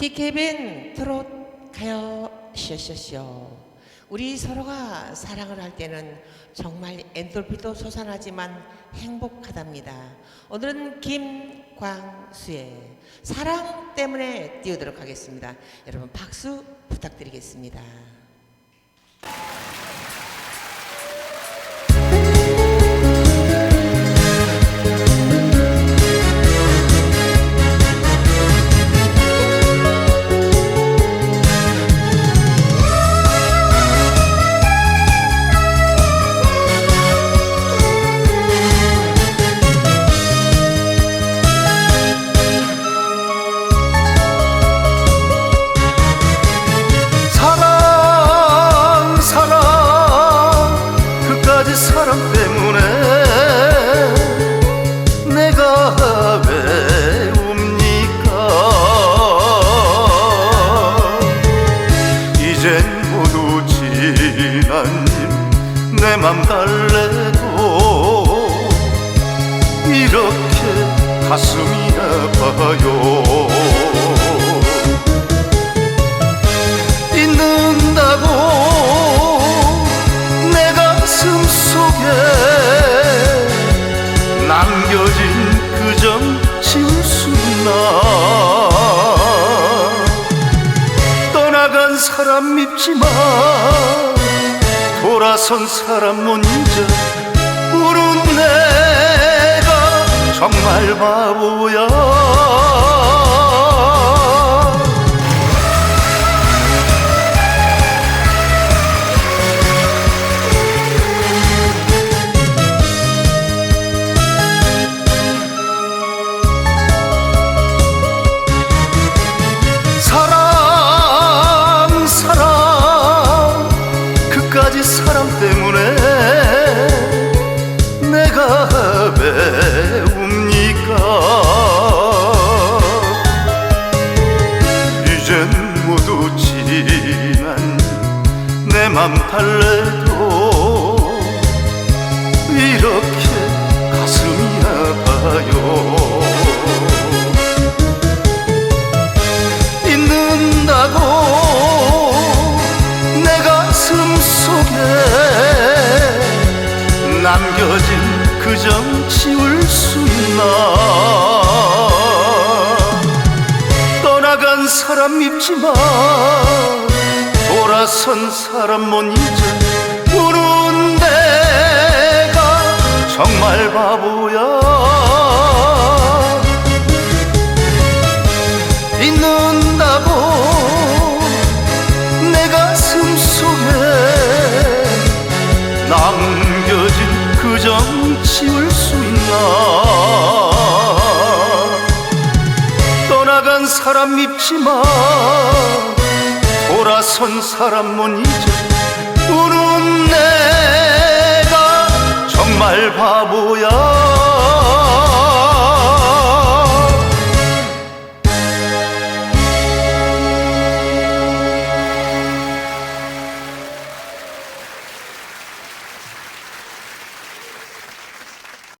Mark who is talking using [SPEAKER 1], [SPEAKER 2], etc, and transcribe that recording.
[SPEAKER 1] 디케빈 트롯 가요 쇼쇼쇼 우리 서로가 사랑을 할 때는 정말 엔돌피도 솟아나지만 행복하답니다. 오늘은 김광수의 사랑 때문에 띄우도록 하겠습니다. 여러분 박수 부탁드리겠습니다.
[SPEAKER 2] 이젠 모두 지난 내맘 달래도 이렇게 가슴이 아파요 사람 밉지만 돌아선 사람 못 잊어 우는 내가 정말 바보야 맘 달래도 이렇게 가슴이 아파요. 있는다고 내 가슴 속에 남겨진 그 점 지울 수 있나? 떠나간 사람 밉지만 돌아선 사람 못 잊어 우는 내가 정말 바보야. 있는다고 내 가슴 속에 남겨진 그점 지울 수 있나. 떠나간 사람 밉지만 돌아선 사람 못 잊어 우는 내가 정말 바보야